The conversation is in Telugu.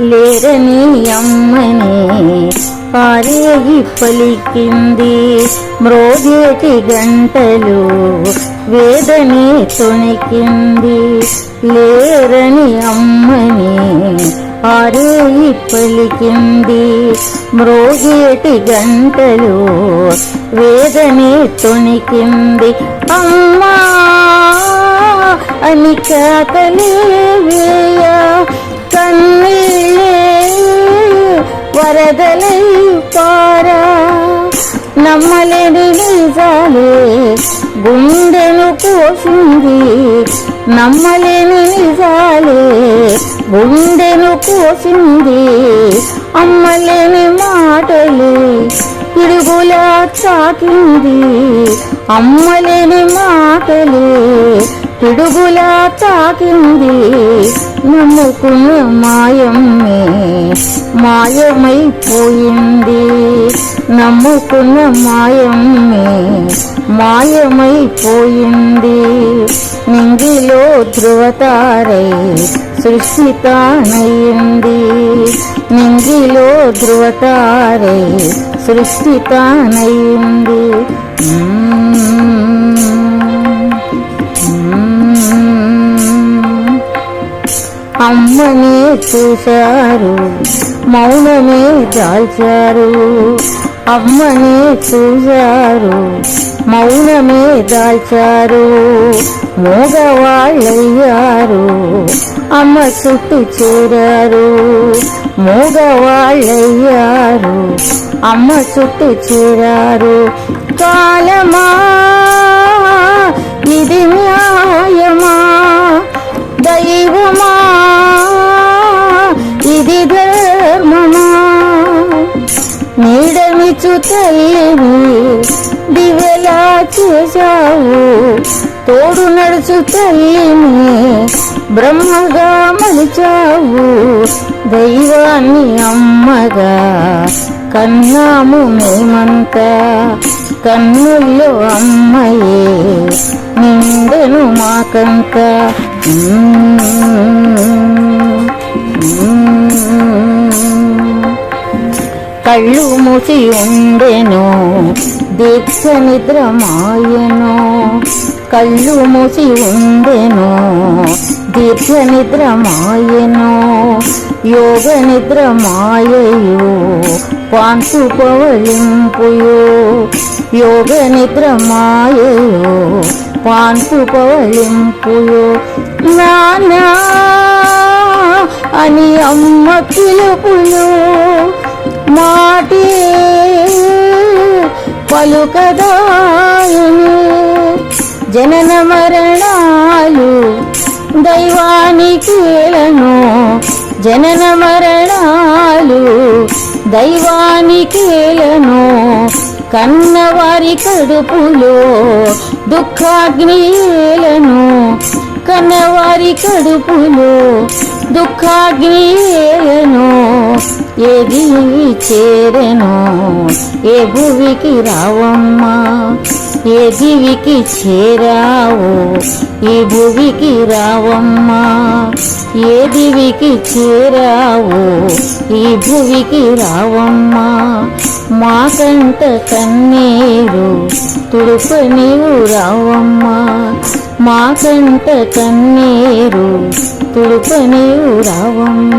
లేరని అమ్మని పారేగి పలికింది. మ్రోగేటి గంటలు వేదని తొణికింది. లేరని అమ్మని ఆరేగి పలికింది. మ్రోగేటి గంటలు వేదని తొణికింది. అమ్మా అని కాకలే వేయ. వరదలై పారా. నమ్మలేని నిజాలే గుండెను కోసింది. నమ్మలేని నిజాలే గుండెను కోసింది. అమ్మలేని మాటలే పిడుగులా తాకింది. అమ్మలేని మాటలే పిడుగులా తాకింది. నమ్ముకున్న మాయమ్మే మాయమైపోయింది. నమ్ముకున్న మాయమ్మే మాయమైపోయింది. నింగిలో ధృవతారై సృష్టితానయ్యింది. నింగిలో ధృవతారై సృష్టితానయ్యింది. అమ్మనే చూశారు మౌనమే దాల్చారు. అమ్మనే చూశారు మౌనమే దాల్చారు. మూగవాళ్ళయ్యారు అమ్మ చుట్టూ చేరారు. మూగవాళ్ళయ్యారు అమ్మ చుట్టూ చేరారు. కాలమా నీడమిచ్చు తల్లిని దివెలా చేశావు. తోడు నడుచు తల్లిని బ్రహ్మగా మలిచావు. దైవాన్ని అమ్మగా కన్నాము మేమంతా. కన్నుల్లో అమ్మయే నిండెను మాకంత. కళ్ళు మూసి ఉండెను దీక్ష నిద్ర మాయను కళ్ళు మూసి ఉండెను దీర్ఘ నిద్ర మాయను యోగ నిద్ర మాయయు పాంసు పవళింపుయు యోగ నిద్ర మాయయు పాంసు పవళింపుయు నానా అని అమ్మ పిలుపులు మాటి పలుకదాయని జనన మరణాలు దైవానికేలను జనన మరణాలు దైవానికేలను కన్నవారి కడుపులో దుఃఖాగ్నిలను కన్నవారి కడుపులో దుఃఖాగ్నియేలను ఏది చేరెను? ఏ భువికి రావమ్మా? ఏ దివికి చేరావు? ఈ భువికి రావమ్మా? ఏ దివికి చేరావు? ఈ భువికి రావమ్మా? మాకంట కన్నీరు తుడుప నీవు రావమ్మా. మాకంట కన్నీరు తుడుప రావమ్మ.